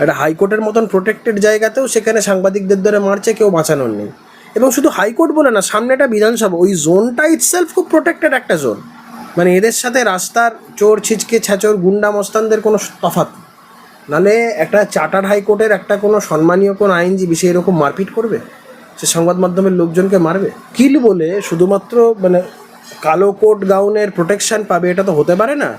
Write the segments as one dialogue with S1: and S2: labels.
S1: একটা হাইকোর্টের মতন প্রোটেক্টেড জায়গাতেও সেখানে সাংবাদিকদের ধরে মারছে, কেউ বাঁচানোর নেই। এবং শুধু হাইকোর্ট বলে না, সামনে একটা বিধানসভা, ওই জোনটা ইটসেলফ খুব প্রোটেক্টেড একটা জোন মানে এদের সাথে রাস্তার চোর, ছিচকে ছ্যাচোর গুন্ডা, মস্তানদের কোনো নেই। নালে একটা চার্টার হাইকোর্টের একটা কোনো সম্মানীয় কোনো আইনজীবী সে এরকম মারপিট করবে? সে সংবাদ মাধ্যমের লোকজনকে মারবে? কিল বলে শুধুমাত্র মানে কালো কোট গাউনের প্রোটেকশান পাবে, এটা তো হতে পারে না।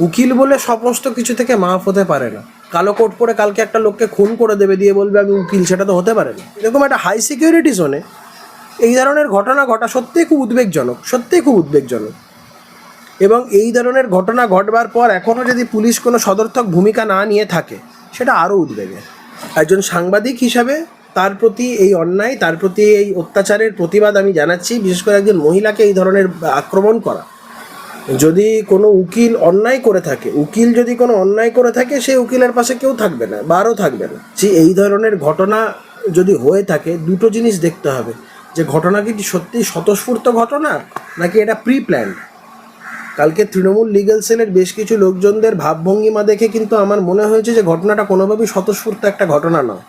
S1: উকিল বলে সমস্ত কিছু থেকে মাফ হতে পারে না। কালো কোট পরে কালকে একটা লোককে খুন করে দেবে দিয়ে বলবে আমি উকিল, সেটা তো হতে পারে না। এরকম একটা হাই সিকিউরিটি জোনে এই ধরনের ঘটনা ঘটা সত্যিই খুব উদ্বেগজনক, সত্যিই খুব উদ্বেগজনক। এবং এই ধরনের ঘটনা ঘটবার পর এখনও যদি পুলিশ কোনো সদর্থক ভূমিকা না নিয়ে থাকে, সেটা আরও উদ্বেগের একজন সাংবাদিক হিসাবে তার প্রতি এই অন্যায়, তার প্রতি এই অত্যাচারের প্রতিবাদ আমি জানাচ্ছি, বিশেষ করে একজন মহিলাকে এই ধরনের আক্রমণ করা। যদি কোনো উকিল অন্যায় করে থাকে, উকিল যদি কোনো অন্যায় করে থাকে সেই উকিলের পাশে কেউ থাকবে না বারও থাকবে না। যে এই ধরনের ঘটনা যদি হয়ে থাকে, দুটো জিনিস দেখতে হবে। যে ঘটনা কি সত্যি স্বতঃস্ফূর্ত ঘটনা, নাকি এটা প্রি প্ল্যান্ড কালকে তৃণমূল লিগ্যাল সেলের বেশ কিছু লোকজনদের ভাবভঙ্গিমা দেখে কিন্তু আমার মনে হয়েছে যে ঘটনাটা কোনোভাবেই স্বতঃস্ফূর্ত একটা ঘটনা নয়।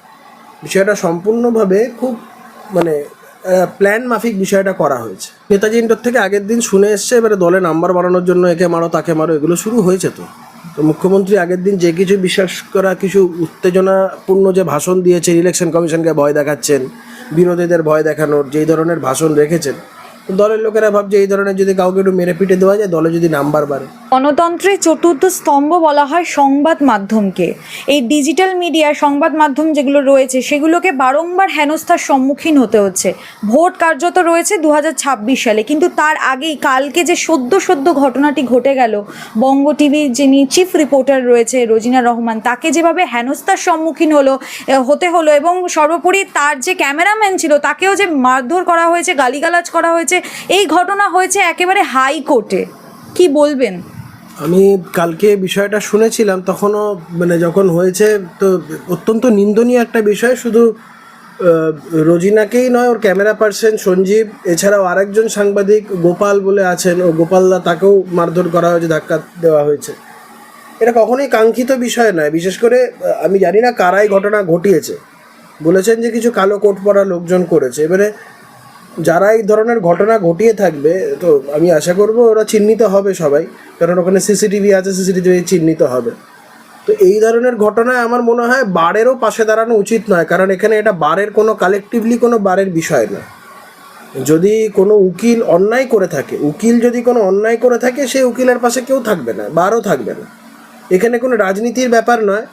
S1: বিষয়টা সম্পূর্ণভাবে খুব মানে প্ল্যান মাফিক বিষয়টা করা হয়েছে। নেতাজি ইন্ডোর থেকে আগের দিন শুনে এসছে, এবারে দলে নাম্বার বাড়ানোর জন্য একে মারো, তাকে মারো, এগুলো শুরু হয়েছে তো। তো মুখ্যমন্ত্রী আগের দিন যে কিছু বিশ্বাস করা, কিছু উত্তেজনাপূর্ণ যে ভাষণ দিয়েছেন ইলেকশন কমিশনকে ভয় দেখাচ্ছেন বিরোধীদের ভয় দেখানোর, যেই ধরনের ভাষণ রেখেছেন দলের লোকেরা ভাবছে এই ধরনের যদি কাউকে একটু মেরে পিটে দেওয়া যায়, দলে যদি নাম্বার বাড়ে।
S2: গণতন্ত্রের চতুর্থ স্তম্ভ বলা হয় সংবাদ মাধ্যমকে। এই ডিজিটাল মিডিয়া সংবাদ মাধ্যম যেগুলো রয়েছে, সেগুলোকে বারংবার হেনস্থার সম্মুখীন হতে হচ্ছে। ভোট কার্যত রয়েছে দু হাজার ছাব্বিশ সালে, কিন্তু তার আগেই কালকে যে সদ্য সদ্য ঘটনাটি ঘটে গেল, বঙ্গ টিভির যিনি চিফ রিপোর্টার রয়েছে রোজিনা রহমান, তাকে যেভাবে হেনস্থার সম্মুখীন হলো হতে হলো এবং সর্বোপরি তার যে ক্যামেরাম্যান ছিল, তাকেও যে মারধর করা হয়েছে, গালিগালাজ করা হয়েছে এই ঘটনা হয়েছে একেবারে হাইকোর্টে। কি বলবেন?
S1: আমি কালকে বিষয়টা শুনেছিলাম, তখনও মানে যখন হয়েছে, তো অত্যন্ত নিন্দনীয় একটা বিষয়, শুধু রোজিনাকেই নয়, ওর ক্যামেরা পার্সন সঞ্জীব, এছাড়াও আরেকজন সাংবাদিক গোপাল বলে আছেন, ও গোপালদা তাকেও মারধর করা হয়েছে, ধাক্কা দেওয়া হয়েছে। এটা কখনোই কাঙ্ক্ষিত বিষয় নয়, বিশেষ করে আমি জানি না কারাই ঘটনা ঘটিয়েছে। বলেছেন যে কিছু কালো কোট পরা লোকজন করেছে। এবারে যারা এই ধরনের ঘটনা ঘটিয়ে থাকবে, তো আমি আশা করব ওরা চিহ্নিত হবে সবাই, কারণ ওখানে সিসিটিভি আছে, সিসিটিভি চিহ্নিত হবে। তো এই ধরনের ঘটনায় আমার মনে হয় বারেরও পাশে দাঁড়ানো উচিত নয়, কারণ এখানে এটা বারের কোনো কালেকটিভলি কোনো বারের বিষয় না। যদি কোনো উকিল অন্যায় করে থাকে, উকিল যদি কোনো অন্যায় করে থাকে, সেই উকিলের পাশে কেউ থাকবে না, বারও থাকবে না। এখানে কোনো রাজনীতির ব্যাপার নয়।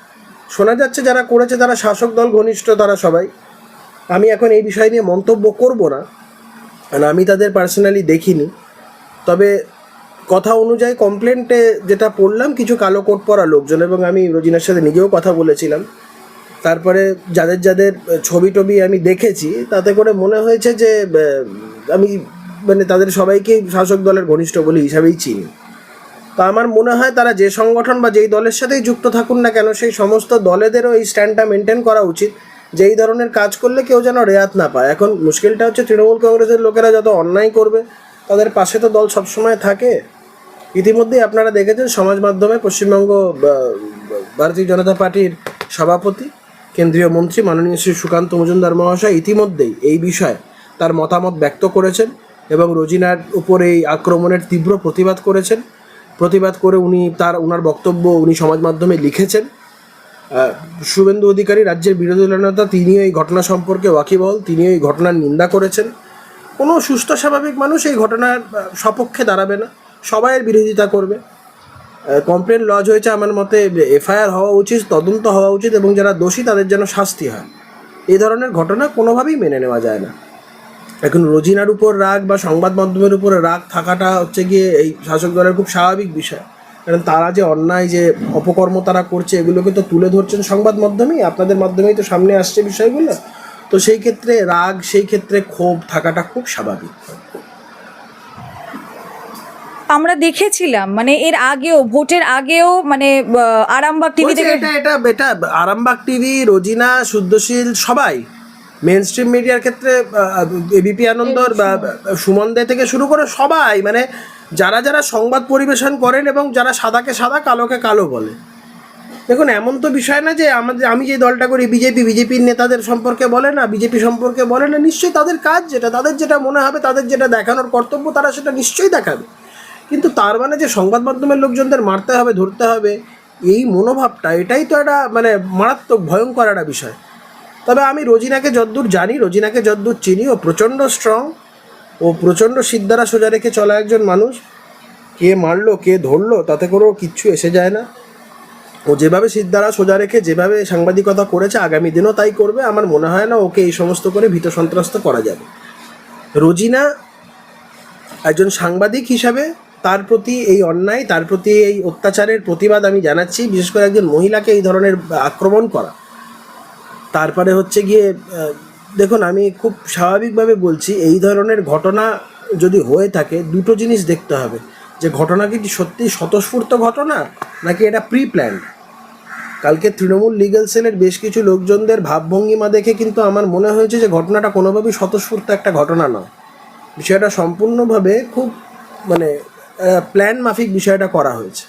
S1: শোনা যাচ্ছে যারা করেছে, তারা শাসক দল, ঘনিষ্ঠ তারা সবাই। আমি এখন এই বিষয় নিয়ে মন্তব্য করব না। কারণ আমি তাদের পার্সোনালি দেখিনি। তবে কথা অনুযায়ী কমপ্লেন্টে যেটা পড়লাম, কিছু কালো কোট পরা লোকজন এবং আমি রোজিনার সাথে নিজেও কথা বলেছিলাম। তারপরে যাদের যাদের ছবি টবি আমি দেখেছি, তাতে করে মনে হয়েছে যে আমি মানে তাদের সবাইকেই শাসক দলের ঘনিষ্ঠ বলে হিসাবেই চিনি। তো আমার মনে হয় তারা যে সংগঠন বা যেই দলের সাথেই যুক্ত থাকুন না কেন, সেই সমস্ত দলেদেরও এই স্ট্যান্ডটা মেনটেন করা উচিত। যে এই ধরনের কাজ করলে কেউ যেন রেয়াত না পায়। এখন মুশকিলটা হচ্ছে তৃণমূল কংগ্রেসের লোকেরা যত অন্যায় করবে, তাদের পাশে তো দল সবসময় থাকে। ইতিমধ্যেই আপনারা দেখেছেন সমাজ মাধ্যমে পশ্চিমবঙ্গ ভারতীয় জনতা পার্টির সভাপতি, কেন্দ্রীয় মন্ত্রী মাননীয় শ্রী সুকান্ত মজুমদার মহাশয় ইতিমধ্যেই এই বিষয়ে তার মতামত ব্যক্ত করেছেন এবং রোজিনার উপর এই আক্রমণের তীব্র প্রতিবাদ করেছেন। প্রতিবাদ করে উনি তার ওনার বক্তব্য উনি সমাজ মাধ্যমে লিখেছেন। শুভেন্দু অধিকারী, রাজ্যের বিরোধী দলের নেতা, তিনিও এই ঘটনা সম্পর্কে ওয়াকিবহল, তিনিও এই ঘটনার নিন্দা করেছেন। কোনো সুস্থ, স্বাভাবিক মানুষ এই ঘটনার সপক্ষে দাঁড়াবে না। সবাইয়ের বিরোধিতা করবে। কমপ্লেন লজ হয়েছে আমার মতে, এফআইআর হওয়া উচিত, তদন্ত হওয়া উচিত, এবং যারা দোষী তাদের যেন শাস্তি হয়। এই ধরনের ঘটনা কোনোভাবেই মেনে নেওয়া যায় না। এখন রোজিনার উপর রাগ বা সংবাদ মাধ্যমের উপর রাগ থাকাটা হচ্ছে গিয়ে এই শাসক দলের খুব স্বাভাবিক বিষয়। কারণ তারা যে অন্যায় যে অপকর্ম তারা করছে এগুলোকে তো তুলে ধরছেন সংবাদ মাধ্যমেই। আপনাদের মাধ্যমেই তো সামনে আসছে বিষয়গুলো। তো সেই ক্ষেত্রে রাগ সেই ক্ষেত্রে ক্ষোভ থাকাটা খুব স্বাভাবিক।
S2: আমরা দেখেছিলাম মানে এর আগেও ভোটের আগেও মানে আরামবাগ টিভি থেকে
S1: এটা এটা এটা আরামবাগ টিভি রোজিনা শুদ্ধশীল সবাই মেন স্ট্রিম মিডিয়ার ক্ষেত্রে এবিপি আনন্দর সুমন দে থেকে শুরু করে সবাই মানে যারা যারা সংবাদ পরিবেশন করেন এবং যারা সাদাকে সাদা, কালোকে কালো বলে। দেখুন, এমন তো বিষয় না যে আমাদের, আমি যে দলটা করি, বিজেপি, বিজেপির নেতাদের সম্পর্কে বলে না, বিজেপি সম্পর্কে বলে না, নিশ্চয়ই তাদের কাজ যেটা, তাদের যেটা মনে হবে, তাদের যেটা দেখানোর কর্তব্য, তারা সেটা নিশ্চয়ই দেখাবে। কিন্তু তার মানে যে সংবাদ মাধ্যমের লোকজনদের মারতে হবে, ধরতে হবে, এই মনোভাবটা, এটাই তো একটা মানে মারাত্মক, ভয়ঙ্কর একটা বিষয়। তবে আমি রোজিনাকে যদ্দূর জানি, রোজিনাকে যদ্দূর চিনি, ও প্রচণ্ড স্ট্রং ও প্রচণ্ড সিদ্ধারা সোজা রেখে চলা একজন মানুষ। কে মারলো, কে ধরলো, তাতে করেও কিচ্ছু এসে যায় না। ও যেভাবে সিদ্ধারা সোজা রেখে যেভাবে সাংবাদিকতা করেছে, আগামী দিনও তাই করবে। আমার মনে হয় না ওকে এই সমস্ত করে ভীত সন্ত্রস্ত করা যাবে। রোজিনা একজন সাংবাদিক হিসাবে তার প্রতি এই অন্যায়, তার প্রতি এই অত্যাচারের প্রতিবাদ আমি জানাচ্ছি, বিশেষ করে একজন মহিলাকে এই ধরনের আক্রমণ করা। তারপরে হচ্ছে গিয়ে দেখুন, আমি খুব স্বাভাবিকভাবে বলছি, এই ধরনের ঘটনা যদি হয়ে থাকে, দুটো জিনিস দেখতে হবে। যে ঘটনা কি সত্যি স্বতঃস্ফূর্ত ঘটনা, নাকি এটা প্রি প্ল্যান্ড কালকে তৃণমূল লিগ্যাল সেলের বেশ কিছু লোকজনদের ভাবভঙ্গিমা দেখে কিন্তু আমার মনে হয়েছে যে ঘটনাটা কোনোভাবেই স্বতঃস্ফূর্ত একটা ঘটনা নয়। বিষয়টা সম্পূর্ণভাবে খুব মানে প্ল্যান মাফিক বিষয়টা করা হয়েছে।